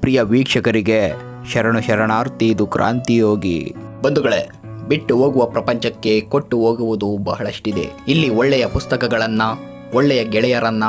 ಪ್ರಿಯ ವೀಕ್ಷಕರಿಗೆ ಶರಣು ಶರಣಾರ್ಥಿ, ಇದು ಕ್ರಾಂತಿಯೋಗಿ ಬಂಧುಗಳೇ, ಬಿಟ್ಟು ಹೋಗುವ ಪ್ರಪಂಚಕ್ಕೆ ಕೊಟ್ಟು ಹೋಗುವುದು ಬಹಳಷ್ಟಿದೆ. ಇಲ್ಲಿ ಒಳ್ಳೆಯ ಪುಸ್ತಕಗಳನ್ನ, ಒಳ್ಳೆಯ ಗೆಳೆಯರನ್ನ,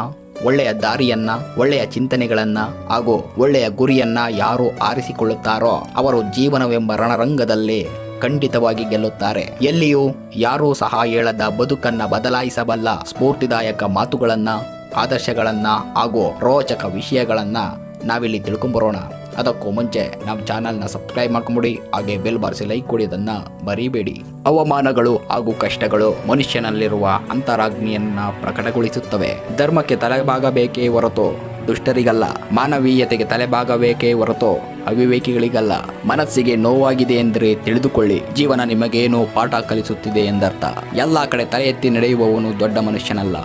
ಒಳ್ಳೆಯ ದಾರಿಯನ್ನ, ಒಳ್ಳೆಯ ಚಿಂತನೆಗಳನ್ನ ಹಾಗೂ ಒಳ್ಳೆಯ ಗುರಿಯನ್ನ ಯಾರು ಆರಿಸಿಕೊಳ್ಳುತ್ತಾರೋ, ಅವರು ಜೀವನವೆಂಬ ರಣರಂಗದಲ್ಲಿ ಖಂಡಿತವಾಗಿ ಗೆಲ್ಲುತ್ತಾರೆ. ಎಲ್ಲಿಯೂ ಯಾರೂ ಸಹ ಹೇಳದ ಬದುಕನ್ನ ಬದಲಾಯಿಸಬಲ್ಲ ಸ್ಫೂರ್ತಿದಾಯಕ ಮಾತುಗಳನ್ನ, ಆದರ್ಶಗಳನ್ನ ಹಾಗೂ ರೋಚಕ ವಿಷಯಗಳನ್ನ ನಾವಿಲ್ಲಿ ತಿಳ್ಕೊಂಬರೋಣ. ಅದಕ್ಕೂ ಮುಂಚೆ ನಮ್ಮ ಚಾನಲ್ನ ಸಬ್ಸ್ಕ್ರೈಬ್ ಮಾಡ್ಕೊಂಬಿಡಿ, ಹಾಗೆ ಬೆಲ್ ಬಾರಿಸಿ ಲೈಕ್ ಕೊಡಿ ಅದನ್ನು ಬರೀಬೇಡಿ ಅವಮಾನಗಳು ಹಾಗೂ ಕಷ್ಟಗಳು ಮನುಷ್ಯನಲ್ಲಿರುವ ಅಂತರಾಗ್ನಿಯನ್ನ ಪ್ರಕಟಗೊಳಿಸುತ್ತವೆ. ಧರ್ಮಕ್ಕೆ ತಲೆಬಾಗಬೇಕೇ ಹೊರತು ದುಷ್ಟರಿಗಲ್ಲ. ಮಾನವೀಯತೆಗೆ ತಲೆಬಾಗಬೇಕೇ ಹೊರತು ಅವಿವೇಕಿಗಳಿಗಲ್ಲ. ಮನಸ್ಸಿಗೆ ನೋವಾಗಿದೆ ಎಂದರೆ ತಿಳಿದುಕೊಳ್ಳಿ. ಜೀವನ ನಿಮಗೇನೋ ಪಾಠ ಕಲಿಸುತ್ತಿದೆ ಎಂದರ್ಥ. ಎಲ್ಲಾ ಕಡೆ ತಲೆ ಎತ್ತಿ ನಡೆಯುವವನು ದೊಡ್ಡ ಮನುಷ್ಯನಲ್ಲ.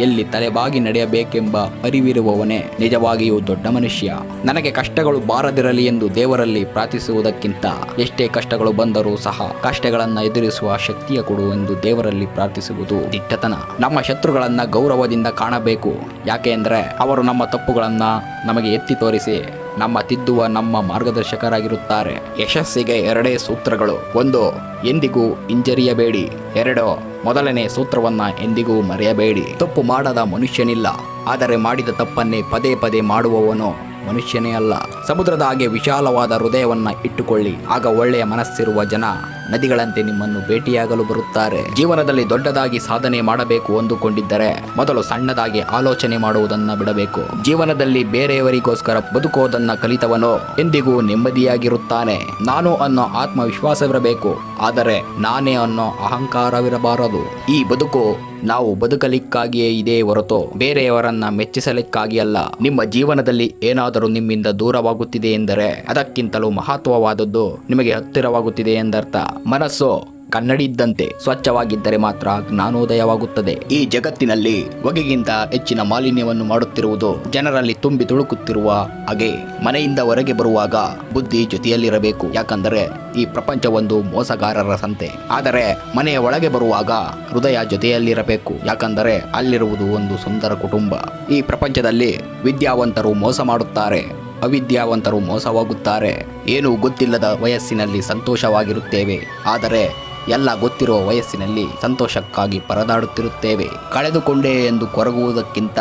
ಎಲ್ಲಿ ತಲೆಬಾಗಿ ನಡೆಯಬೇಕೆಂಬ ಅರಿವಿರುವವನೇ ನಿಜವಾಗಿಯೂ ದೊಡ್ಡ ಮನುಷ್ಯ. ನನಗೆ ಕಷ್ಟಗಳು ಬಾರದಿರಲಿ ಎಂದು ದೇವರಲ್ಲಿ ಪ್ರಾರ್ಥಿಸುವುದಕ್ಕಿಂತ ಎಷ್ಟೇ ಕಷ್ಟಗಳು ಬಂದರೂ ಸಹ ಕಷ್ಟಗಳನ್ನು ಎದುರಿಸುವ ಶಕ್ತಿಯ ಕೊಡು ಎಂದು ದೇವರಲ್ಲಿ ಪ್ರಾರ್ಥಿಸುವುದು ದಿಟ್ಟತನ. ನಮ್ಮ ಶತ್ರುಗಳನ್ನು ಗೌರವದಿಂದ ಕಾಣಬೇಕು. ಯಾಕೆ ಅಂದರೆ ಅವರು ನಮ್ಮ ತಪ್ಪುಗಳನ್ನು ನಮಗೆ ಎತ್ತಿ ತೋರಿಸಿ ನಮ್ಮ ತಿದ್ದುವ ನಮ್ಮ ಮಾರ್ಗದರ್ಶಕರಾಗಿರುತ್ತಾರೆ. ಯಶಸ್ಸಿಗೆ ಎರಡೇ ಸೂತ್ರಗಳು. ಒಂದು, ಎಂದಿಗೂ ಹಿಂಜರಿಯಬೇಡಿ. ಎರಡು, ಮೊದಲನೇ ಸೂತ್ರವನ್ನ ಎಂದಿಗೂ ಮರೆಯಬೇಡಿ. ತಪ್ಪು ಮಾಡದ ಮನುಷ್ಯನಿಲ್ಲ. ಆದರೆ ಮಾಡಿದ ತಪ್ಪನ್ನೇ ಪದೇ ಪದೇ ಮಾಡುವವನು ಮನುಷ್ಯನೇ ಅಲ್ಲ. ಸಮುದ್ರದ ಹಾಗೆ ವಿಶಾಲವಾದ ಹೃದಯವನ್ನ ಇಟ್ಟುಕೊಳ್ಳಿ. ಆಗ ಒಳ್ಳೆಯ ಮನಸ್ಸಿರುವ ಜನ ನದಿಗಳಂತೆ ನಿಮ್ಮನ್ನು ಭೇಟಿಯಾಗಲು ಬರುತ್ತಾರೆ. ಜೀವನದಲ್ಲಿ ದೊಡ್ಡದಾಗಿ ಸಾಧನೆ ಮಾಡಬೇಕು ಅಂದುಕೊಂಡಿದ್ದರೆ ಮೊದಲು ಸಣ್ಣದಾಗಿ ಆಲೋಚನೆ ಮಾಡುವುದನ್ನ ಬಿಡಬೇಕು. ಜೀವನದಲ್ಲಿ ಬೇರೆಯವರಿಗೋಸ್ಕರ ಬದುಕೋದನ್ನ ಕಲಿತವನು ಎಂದಿಗೂ ನೆಮ್ಮದಿಯಾಗಿರುತ್ತಾನೆ. ನಾನು ಅನ್ನೋ ಆತ್ಮವಿಶ್ವಾಸವಿರಬೇಕು, ಆದರೆ ನಾನೇ ಅನ್ನೋ ಅಹಂಕಾರವಿರಬಾರದು. ಈ ಬದುಕು ನಾವು ಬದುಕಲಿಕ್ಕಾಗಿಯೇ ಇದೆ ಹೊರತು ಬೇರೆಯವರನ್ನ ಮೆಚ್ಚಿಸಲಿಕ್ಕಾಗಿ ಅಲ್ಲ ನಿಮ್ಮ ಜೀವನದಲ್ಲಿ ಏನಾದರೂ ನಿಮ್ಮಿಂದ ದೂರವಾಗುತ್ತಿದೆ ಎಂದರೆ ಅದಕ್ಕಿಂತಲೂ ಮಹತ್ವವಾದದ್ದು ನಿಮಗೆ ಹತ್ತಿರವಾಗುತ್ತಿದೆ ಎಂದರ್ಥ. ಮನಸ್ಸು ಕನ್ನಡಿ ಇದ್ದಂತೆ ಸ್ವಚ್ಛವಾಗಿದ್ದರೆ ಮಾತ್ರ ಜ್ಞಾನೋದಯವಾಗುತ್ತದೆ. ಈ ಜಗತ್ತಿನಲ್ಲಿ ಹೊಗೆಗಿಂತ ಹೆಚ್ಚಿನ ಮಾಲಿನ್ಯವನ್ನು ಮಾಡುತ್ತಿರುವುದು ಜನರಲ್ಲಿ ತುಂಬಿ ತುಳುಕುತ್ತಿರುವ ಹಾಗೆ. ಮನೆಯಿಂದ ಹೊರಗೆ ಬರುವಾಗ ಬುದ್ಧಿ ಜೊತೆಯಲ್ಲಿರಬೇಕು ಯಾಕಂದರೆ ಈ ಪ್ರಪಂಚ ಒಂದು ಮೋಸಗಾರರ ಸಂತೆ. ಆದರೆ ಮನೆಯ ಒಳಗೆ ಬರುವಾಗ ಹೃದಯ ಜೊತೆಯಲ್ಲಿರಬೇಕು ಯಾಕಂದರೆ ಅಲ್ಲಿರುವುದು ಒಂದು ಸುಂದರ ಕುಟುಂಬ. ಈ ಪ್ರಪಂಚದಲ್ಲಿ ವಿದ್ಯಾವಂತರು ಮೋಸ ಮಾಡುತ್ತಾರೆ. ಅವಿದ್ಯಾವಂತರು ಮೋಸವಾಗುತ್ತಾರೆ. ಏನು ಗೊತ್ತಿಲ್ಲದ ವಯಸ್ಸಿನಲ್ಲಿ ಸಂತೋಷವಾಗಿರುತ್ತೇವೆ. ಆದರೆ ಎಲ್ಲ ಗೊತ್ತಿರುವ ವಯಸ್ಸಿನಲ್ಲಿ ಸಂತೋಷಕ್ಕಾಗಿ ಪರದಾಡುತ್ತಿರುತ್ತೇವೆ. ಕಳೆದುಕೊಂಡೆ ಎಂದು ಕೊರಗುವುದಕ್ಕಿಂತ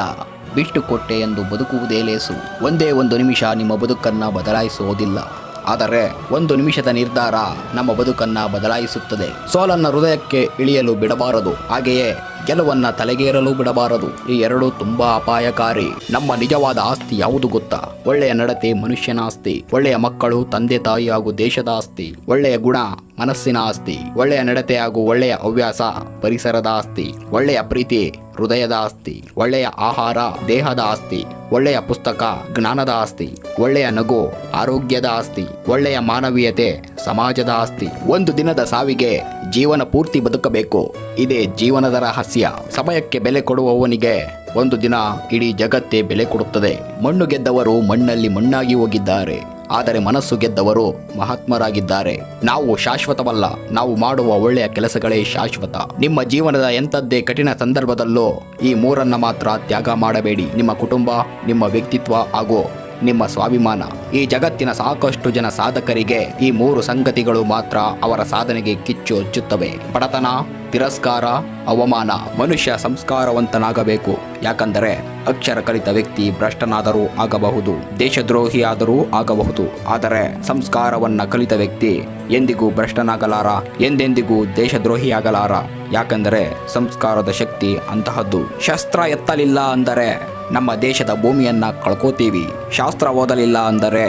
ಬಿಟ್ಟು ಕೊಟ್ಟೆ ಎಂದು ಬದುಕುವುದೇ ಲೇಸು. ಒಂದೇ ಒಂದು ನಿಮಿಷ ನಿಮ್ಮ ಬದುಕನ್ನು ಬದಲಾಯಿಸುವುದಿಲ್ಲ. ಆದರೆ ಒಂದು ನಿಮಿಷದ ನಿರ್ಧಾರ ನಮ್ಮ ಬದುಕನ್ನು ಬದಲಾಯಿಸುತ್ತದೆ. ಸೋಲನ್ನ ಹೃದಯಕ್ಕೆ ಇಳಿಯಲು ಬಿಡಬಾರದು. ಹಾಗೆಯೇ ಗೆಲುವನ್ನ ತಲೆಗೇರಲು ಬಿಡಬಾರದು. ಈ ಎರಡು ತುಂಬಾ ಅಪಾಯಕಾರಿ. ನಮ್ಮ ನಿಜವಾದ ಆಸ್ತಿ ಯಾವುದು ಗೊತ್ತಾ? ಒಳ್ಳೆಯ ನಡತೆ ಮನುಷ್ಯನ ಆಸ್ತಿ. ಒಳ್ಳೆಯ ಮಕ್ಕಳು ತಂದೆ ತಾಯಿ ಹಾಗೂ ದೇಶದ ಆಸ್ತಿ. ಒಳ್ಳೆಯ ಗುಣ ಮನಸ್ಸಿನ ಆಸ್ತಿ. ಒಳ್ಳೆಯ ನಡತೆ ಹಾಗೂ ಒಳ್ಳೆಯ ಹವ್ಯಾಸ ಪರಿಸರದ ಆಸ್ತಿ. ಒಳ್ಳೆಯ ಪ್ರೀತಿ ಹೃದಯದ ಆಸ್ತಿ. ಒಳ್ಳೆಯ ಆಹಾರ ದೇಹದ ಆಸ್ತಿ. ಒಳ್ಳೆಯ ಪುಸ್ತಕ ಜ್ಞಾನದ ಆಸ್ತಿ, ಒಳ್ಳೆಯ ನಗು ಆರೋಗ್ಯದ ಆಸ್ತಿ, ಒಳ್ಳೆಯ ಮಾನವೀಯತೆ ಸಮಾಜದ ಆಸ್ತಿ. ಒಂದು ದಿನದ ಸಾವಿಗೆ ಜೀವನ ಪೂರ್ತಿ ಬದುಕಬೇಕು. ಇದೇ ಜೀವನದ ರಹಸ್ಯ. ಸಮಯಕ್ಕೆ ಬೆಲೆ ಕೊಡುವವನಿಗೆ ಒಂದು ದಿನ ಇಡೀ ಜಗತ್ತೇ ಬೆಲೆ ಕೊಡುತ್ತದೆ. ಮಣ್ಣು ಗೆದ್ದವರು ಮಣ್ಣಲ್ಲಿ ಮಣ್ಣಾಗಿ ಹೋಗಿದ್ದಾರೆ. ಆದರೆ ಮನಸ್ಸು ಗೆದ್ದವರು ಮಹಾತ್ಮರಾಗಿದ್ದಾರೆ. ನಾವು ಶಾಶ್ವತವಲ್ಲ, ನಾವು ಮಾಡುವ ಒಳ್ಳೆಯ ಕೆಲಸಗಳೇ ಶಾಶ್ವತ. ನಿಮ್ಮ ಜೀವನದ ಎಂಥದ್ದೇ ಕಠಿಣ ಸಂದರ್ಭದಲ್ಲೂ ಈ ಮೂರನ್ನ ಮಾತ್ರ ತ್ಯಾಗ ಮಾಡಬೇಡಿ. ನಿಮ್ಮ ಕುಟುಂಬ, ನಿಮ್ಮ ವ್ಯಕ್ತಿತ್ವ ಹಾಗೂ ನಿಮ್ಮ ಸ್ವಾಭಿಮಾನ. ಈ ಜಗತ್ತಿನ ಸಾಕಷ್ಟು ಜನ ಸಾಧಕರಿಗೆ ಈ ಮೂರು ಸಂಗತಿಗಳು ಮಾತ್ರ ಅವರ ಸಾಧನೆಗೆ ಕಿಚ್ಚು ಹಚ್ಚುತ್ತವೆ ಬಡತನ, ತಿರಸ್ಕಾರ, ಅವಮಾನ ಮನುಷ್ಯ ಸಂಸ್ಕಾರವಂತನಾಗಬೇಕು. ಯಾಕಂದರೆ ಅಕ್ಷರ ಕಲಿತ ವ್ಯಕ್ತಿ ಭ್ರಷ್ಟನಾದರೂ ಆಗಬಹುದು, ದೇಶದ್ರೋಹಿಯಾದರೂ ಆಗಬಹುದು. ಆದರೆ ಸಂಸ್ಕಾರವನ್ನ ಕಲಿತ ವ್ಯಕ್ತಿ ಎಂದಿಗೂ ಭ್ರಷ್ಟನಾಗಲಾರ, ಎಂದೆಂದಿಗೂ ದೇಶದ್ರೋಹಿಯಾಗಲಾರ. ಯಾಕೆಂದರೆ ಸಂಸ್ಕಾರದ ಶಕ್ತಿ ಅಂತಹದ್ದು. ಶಸ್ತ್ರ ಎತ್ತಲಿಲ್ಲ ಅಂದರೆ ನಮ್ಮ ದೇಶದ ಭೂಮಿಯನ್ನ ಕಳ್ಕೋತೀವಿ. ಶಾಸ್ತ್ರ ಓದಲಿಲ್ಲ ಅಂದರೆ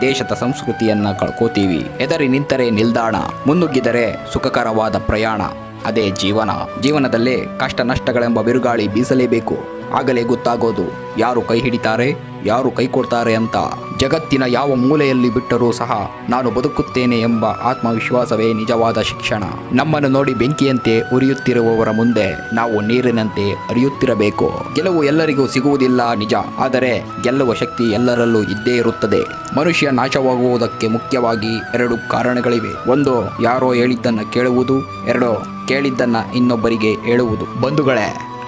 ದೇಶದ ಸಂಸ್ಕೃತಿಯನ್ನ ಕಳ್ಕೋತೀವಿ. ಎದರಿ ನಿಂತರೆ ನಿಲ್ದಾಣ, ಮುನ್ನುಗ್ಗಿದರೆ ಸುಖಕರವಾದ ಪ್ರಯಾಣ. ಅದೇ ಜೀವನ. ಜೀವನದಲ್ಲಿ ಕಷ್ಟ ನಷ್ಟಗಳೆಂಬ ಬಿರುಗಾಳಿ ಬೀಸಲೇಬೇಕು. ಆಗಲೇ ಗೊತ್ತಾಗೋದು. ಯಾರು ಕೈ ಹಿಡಿತಾರೆ, ಯಾರು ಕೈ ಕೊಡ್ತಾರೆ ಅಂತ. ಜಗತ್ತಿನ ಯಾವ ಮೂಲೆಯಲ್ಲಿ ಬಿಟ್ಟರೂ ಸಹ ನಾನು ಬದುಕುತ್ತೇನೆ ಎಂಬ ಆತ್ಮವಿಶ್ವಾಸವೇ ನಿಜವಾದ ಶಿಕ್ಷಣ. ನಮ್ಮನ್ನು ನೋಡಿ ಬೆಂಕಿಯಂತೆ ಉರಿಯುತ್ತಿರುವವರ ಮುಂದೆ ನಾವು ನೀರಿನಂತೆ ಅರಿಯುತ್ತಿರಬೇಕು ಗೆಲುವು ಎಲ್ಲರಿಗೂ ಸಿಗುವುದಿಲ್ಲ ನಿಜ, ಆದರೆ ಗೆಲ್ಲುವ ಶಕ್ತಿ ಎಲ್ಲರಲ್ಲೂ ಇದ್ದೇ ಇರುತ್ತದೆ. ಮನುಷ್ಯ ನಾಶವಾಗುವುದಕ್ಕೆ ಮುಖ್ಯವಾಗಿ ಎರಡು ಕಾರಣಗಳಿವೆ. ಒಂದು, ಯಾರೋ ಹೇಳಿದ್ದನ್ನು ಕೇಳುವುದು. ಎರಡು, ಕೇಳಿದ್ದನ್ನ ಇನ್ನೊಬ್ಬರಿಗೆ ಹೇಳುವುದು. ಬಂಧುಗಳೇ